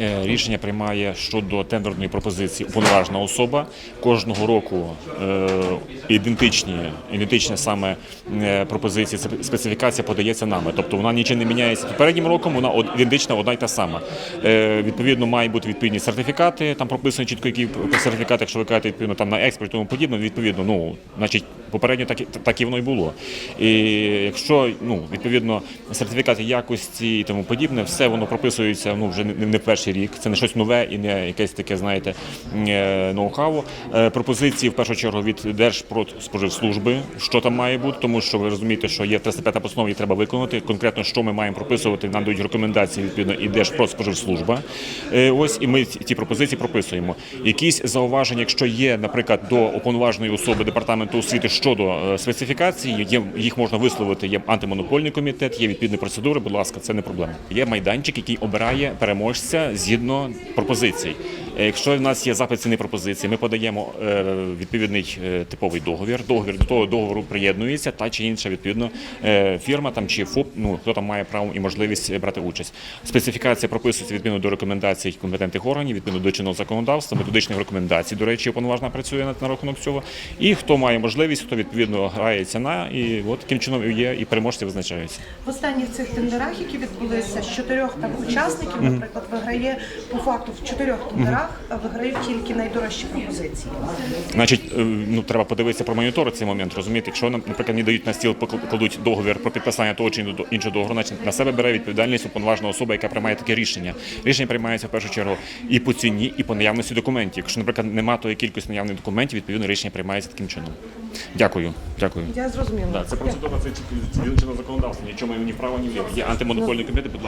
е, рішення приймає щодо тендерної пропозиції уповноважена особа. Кожного року е, ідентичні, ідентичні саме е, пропозиції, специфікація подається нами. Тобто вона нічим не міняється. Попереднім роком вона ідентична, одна й та сама. Відповідно, мають бути відповідні сертифікати. Там прописано чітко, які сертифікати, якщо ви кажете, відповідно там на експорт тому подібне, відповідно, ну значить, попередньо так, і- так і воно і було. І якщо ну відповідно сертифікати якості і тому подібне, все воно прописується ну вже не, не перший рік. Це не щось нове і не якесь таке, знаєте, е, ноу-хау. Е, Пропозиції в першу чергу від Держпродспоживслужби, що там має бути, тому що ви розумієте, що є 305 постанова, її треба виконати. Конкретно, що ми маємо прописувати, нам дають рекомендації відповідно і Держпродспоживслужба. Е, Ось і ми ці пропозиції прописуємо. Якісь зауваження, якщо є, наприклад, до уповноваженої особи департаменту освіти щодо е, специфікації, є їх можна висловити. Є антимонопольний комітет, є відповідні процедури. Будь ласка, це не проблема. Є майданчик, який обирає переможця згідно пропозицій. Е, Якщо в нас є запит ціни пропозиції, ми подаємо е, відповідний е, типовий договір. Договір до того договору приєднується та чи інша відповідно фірма там чи ФОП, ну хто там має право і можливість брати участь. Специфікація прописується відповідно до рекомендацій компетентних органів, відповідно до чинного законодавства, методичних рекомендацій. До речі, уповноважена працює на, на рахунок цього. І хто має можливість, хто відповідно грає ціна, і от таким чином є і переможці визначаються. В останніх цих тендерах, які відбулися, з чотирьох там учасників, наприклад, виграє по факту в чотирьох тендерах виграють тільки найдорожчі пропозиції. Значить, е, ну треба подивитися про монітор цей момент. Розумієте, якщо нам, наприклад, мені дають на стіл, покл- кладуть договір про підписання того чи іншого- договору, значить на себе бере відповідальність уповноважена особа, яка приймає таке рішення. Рішення приймається в першу чергу і по ціні, і по наявності документів. Якщо, наприклад, немає тої кількості наявних документів, відповідно рішення приймається таким чином. Дякую. Дякую. Я зрозуміла. Да, це процедура, це чинного законодавства. Нічого ми ні вправо, ні вліво. Є антимонопольний комітет, будь ласка.